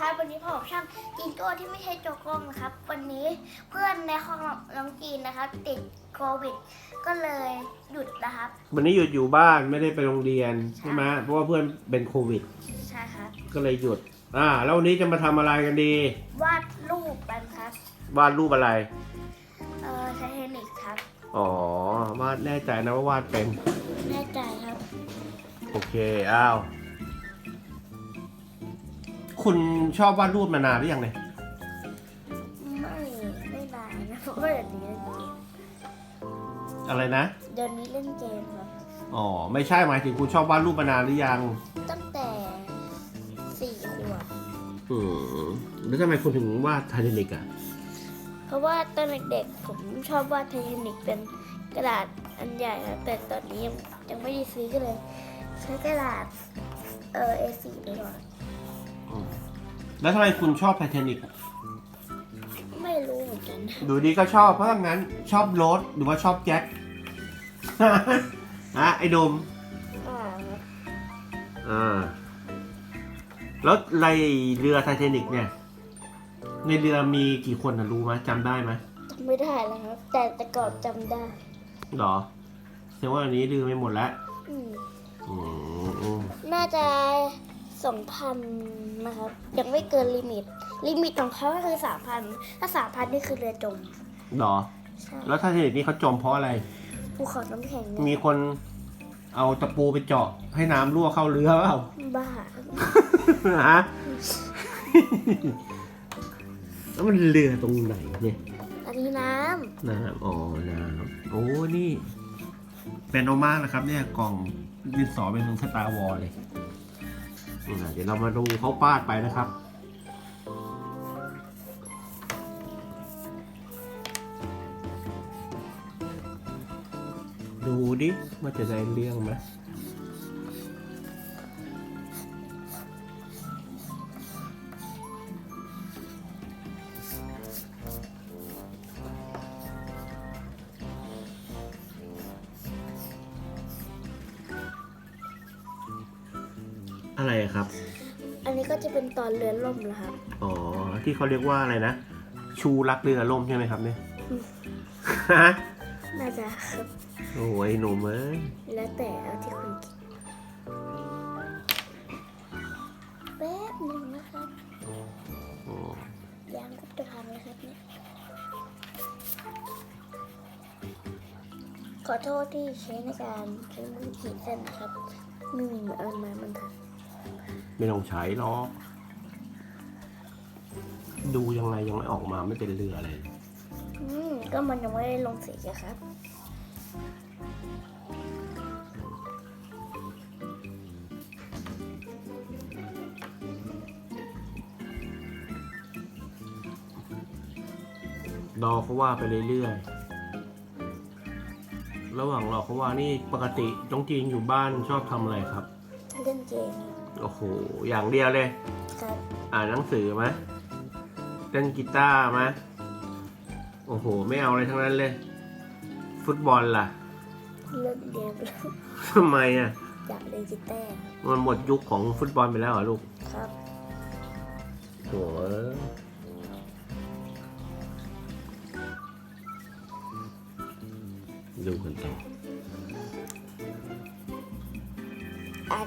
ครับ วันนี้พ่อช่างจีนโก้ที่ไม่ใช่โจโก้นะครับ วันนี้เพื่อนในห้องน้องจีนนะครับ ติดโควิด ก็เลยหยุดนะครับ วันนี้หยุดอยู่บ้านไม่ได้ไปโรงเรียนใช่ไหมเพราะว่าเพื่อนเป็นโควิด ใช่ครับ ก็เลยหยุด อ่า แล้ววันนี้จะมาทำอะไรกันดี วาดรูปกันครับ วาดรูปอะไร เออใช้เทคนิคครับอ๋อ วาดแน่ใจนะว่าวาดเป็น แน่ใจครับ โอเค อ้าว คุณชอบวาดรูปมานานหรือยังเนี่ย ไม่ไม่นานนะเพราะว่าเดี๋ยวนี้เล่นเกมอะไรนะ เดี๋ยวนี้เล่นเกมครับอ๋อ ไม่ใช่หมายถึงคุณชอบวาดรูปมานานหรือยัง ตั้งแต่สี่ขวบอืมแล้วทำไมคุณถึงวาดไททานิกอะ เพราะว่าตอนเด็กๆผมชอบวาดไททานิกเป็นกระดาษอันใหญ่ครับแต่ตอนนี้ยังยังไม่ได้ซื้อก็เลย ใช้กระดาษเออ A4 ไปก่อน แล้วทำไมคุณชอบไททานิกไม่รู้เหมือนกัน ดูดีก็ชอบเพราะงั้นชอบโรสหรือว่าชอบแจ็คอะไอ้โดมอ่าครับอ่าแล้วในเรือไททานิกเนี่ย ในเรือมีกี่คนนะรู้ไหมจำได้ไหมจำไม่ได้แล้วครับ แต่แต่ก่อนจำได้ หรอแสดงว่าอันนี้ลืมไปหมดแล้วอืมอืมอืมน่าจะ สองพันนะครับ ยังไม่เกินลิมิต ลิมิตของเขาก็คือสามพันถ้าสามพันนี่คือเรือจมหรอ ใช่แล้วไททานิกนี่เขาจมเพราะอะไร ภูเขาน้ำแข็งมีคนเอาตะปูไปเจาะให้น้ำรั่วเข้าเรือเปล่า บ้า ฮะ แล้วมันเรือตรงไหนเนี่ย อันนี้น้น้ำอ๋อ น้ำ โอ้ นี่ เป็นโอมานะครับ เนี่ย กล่องดินสอเป็นสตาร์วอลเลยอ่า เดี๋ยวเรามาดูเขาปาดไปนะครับดูดิมันจะได้เรื่องไหม อะไรอะครับำอันนี้ก็จะเป็นตอนเรือล่มแล้วครับอ๋อ ที่เขาเรียกว่าอะไรนะ ชูรักเรือล่มใช่ไหมครับเนี่ยอืมฮะน่าจะครับโอ้ยหนุ่มเอ้ยแล้วแต่เอาที่คุณคิดแป๊บหนึ่งนะครับโอ้ยางก็จะพังแล้วครับเนี่ยขอโทษที่ใช้ในการใช้มือขีดเส้นนะครับ ไม่มีเหมือนเอามามันทัน ไม่ต้องใช้หรอกดูยังไงยังไม่ออกมาไม่เป็นเรือเลยอืมก็มันยังไม่ได้ลงสีอะครับ รอเขาว่าไปเรื่อยๆ ระหว่างรอเขาว่านี่ปกติน้องจีนอยู่บ้านชอบทำอะไรครับ เล่นเกม โอ้โห อย่างเดียวเลย ครับอ่านหนังสือไหมเล่นกีตาร์ไหมโอ้โห ไม่เอาอะไรทั้งนั้นเลย ฟุตบอลล่ะเล่นเกมแล้วทำไมอะ อยากเล่นกีตาร์มันหมดยุคของฟุตบอลไปแล้วเหรอลูกครับโอ้ยดูกันต่อ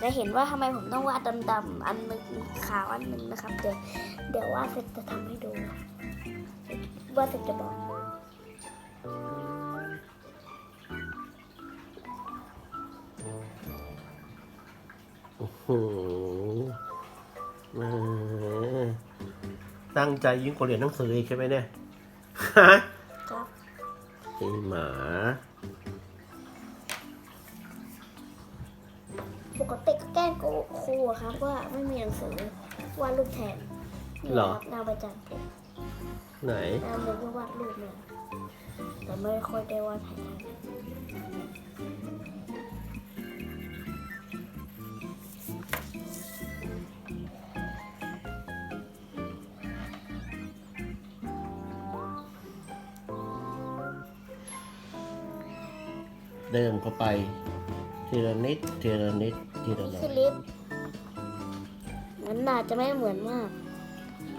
จจะเห็นว่าทำไมผมต้องวาดดำๆอันหนึงขาวอันหนึงนะครับ เดี๋ยวเดี๋ยววาดเสร็จจะทำให้ดูวาดเสร็จจะบอกโอ้โหแหมตั้งใจยิ่งกว่าเรียนหนังสืออีกใช่ไหมเนี่ยฮะครับไอ้หมา ครูอะครับว่าไม่มีหนังสือวาดรูปแทนนี่เหรอคบหน้าประจำผมไหนหน้าเลยก็วาดรูปเนี่ยแต่ไม่ค่อยได้วาดถ่ายทำเดินเข้าไปทีละนิดทีละนิดทีละนี่นิคืดอลิฟ ต์งั้นน่าจะไม่เหมือนมาก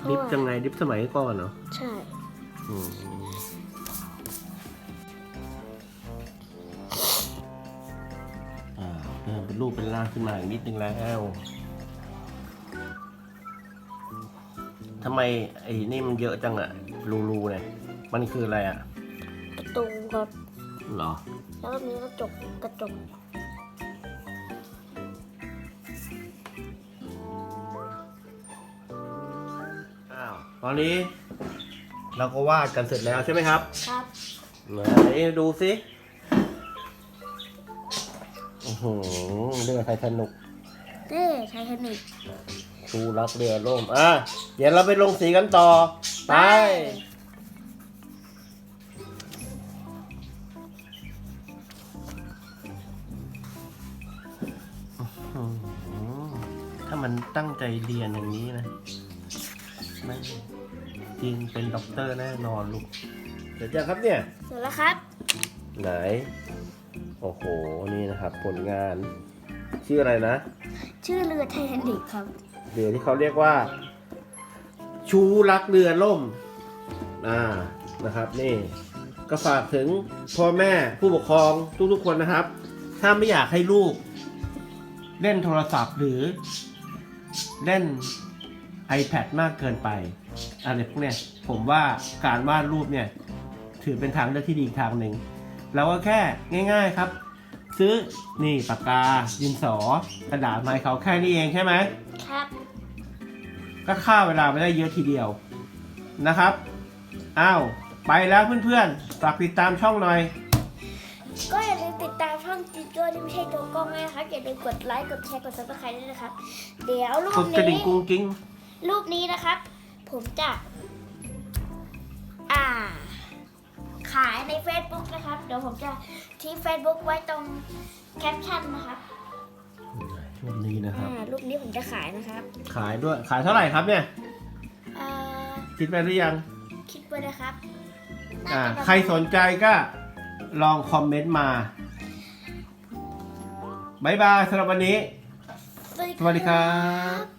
ดิฟจังไงดิฟสมัยก่อนเนาะใช่อืมอ่าเริ่มเป็นรูปเป็นร่างขึ้นมาอีกนิดนึงแล้วทำไมไอ้นี่มันเยอะจังอะรูรูๆเนี่ย มันคืออะไรอะประตูครับเหรอ แล้วก็มีกระจกกระจก ตอนนี้เราก็วาดกันเสร็จแล้วใช่ไหมครับครับ ไหนดูสิโอ้โหเรือไทยสนุกเต้ไททานิกชูรักเรือล่มอะเดี๋ยวเราไปลงสีกันต่อ ไปอื้อหือถ้ามันตั้งใจเรียนอย่างนี้นะแม่งจ ริง เป็นด็อกเตอร์แน่นอนลูกเดี๋ยวจะครับเนี่ย เสร็จแล้วครับ ไหน โอ้โห นี่นะครับ ผลงาน ชื่ออะไรนะ ชื่อเรือไททานิกครับเรือที่เขาเรียกว่า ชูรักเรือล่ม อ่า นะครับ นี่ ก็ฝากถึงพ่อแม่ผู้ปกครองทุกๆคนนะครับ ถ้าไม่อยากให้ลูก เล่นโทรศัพท์หรือ เล่น iPad มากเกินไป อะไรพวกเนี้ยผมว่าการวาดรูปเนี่ยถือเป็นทางเลือกที่ดีอีกทางหนึ่งเราก็แค่ง่าย ๆครับ ซื้อนี่ปากกาดินสอกระดาษไม้เขาแค่นี้เองใช่ไหมครับ ก็ฆ่าเวลาไปได้เยอะทีเดียวนะครับอ้าวไปแล้วเพื่อนๆฝากติดตามช่องหน่อย ก็อย่าลืมติดตามช่องจิโก้ที่ไม่ใช่ตัวกล้องด้วยนะครับ อย่าลืมกดไลค์ กดแชร์ กดซับสไครต์ด้วยนะครับ เดี๋ยวรูกปดกระดิ่งนี้ กุ้งกิ้ง รูปนี้นะครับ ผมจะอ่า ขายใน Facebook นะครับ เดี๋ยวผมจะทิ้ง Facebook ไว้ตรงแคปชั่นนะครับรูปนี้นะครับ อ่ารูปนี้ผมจะขายนะครับขายด้วยขายเท่าไหร่ครับเนี่ยอ่าคิดไปหรือยัง คิดไว้นะครับอ่า น่าจะประมาณใครสนใจก็ลองคอมเมนต์มาบายบายสำหรับวันนี้ สวัสดีครับ